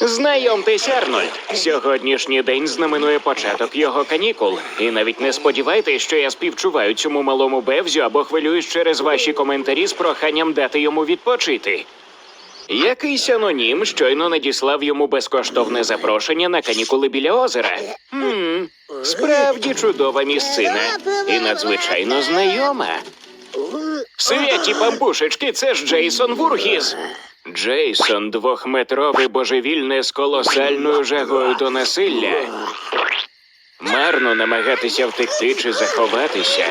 Знайомтесь, Арнольд. Сьогоднішній день знаменує початок його канікул. І навіть не сподівайтесь, що я співчуваю цьому малому бевзю або хвилююсь через ваші коментарі з проханням дати йому відпочити. Якийсь анонім щойно надіслав йому безкоштовне запрошення на канікули біля озера. Хм, справді чудова місцина і надзвичайно знайома. Святі пампушечки, це ж Джейсон Вургіс. Джейсон двохметровий божевільне з колосальною жагою до насилля. Марно намагатися втекти чи заховатися.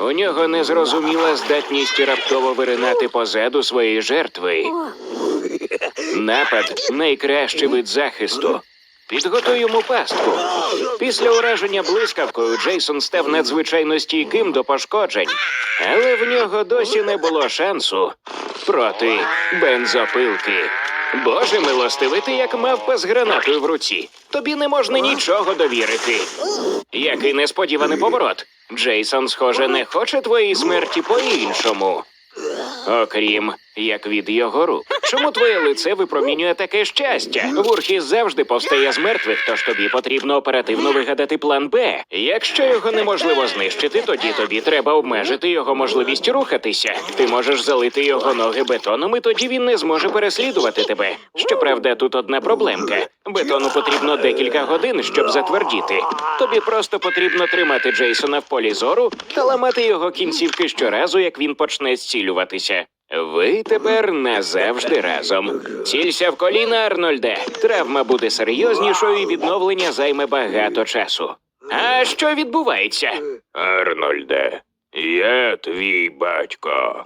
У нього незрозуміла здатність раптово виринати позаду своєї жертви. Напад найкращий вид захисту. Підготуй йому пастку. Після ураження блискавкою Джейсон став надзвичайно стійким до пошкоджень, але в нього досі не було шансу проти бензопилки. Боже милостивий, ти як мавпа з гранатою в руці. Тобі не можна нічого довірити. Який несподіваний поворот. Джейсон, схоже, не хоче твоєї смерті по-іншому. Окрім як від його рук. Чому твоє лице випромінює таке щастя? Вурхіс завжди повстає з мертвих, тож тобі потрібно оперативно вигадати план Б. Якщо його неможливо знищити, тоді тобі треба обмежити його можливість рухатися. Ти можеш залити його ноги бетоном, і тоді він не зможе переслідувати тебе. Щоправда, тут одна проблемка. Бетону потрібно декілька годин, щоб затвердіти. Тобі просто потрібно тримати Джейсона в полі зору та ламати його кінцівки щоразу, як він почне зцілюватися. Ви тепер назавжди разом. Цілься в коліна, Арнольде. Травма буде серйознішою і відновлення займе багато часу. А що відбувається? Арнольде, я твій батько.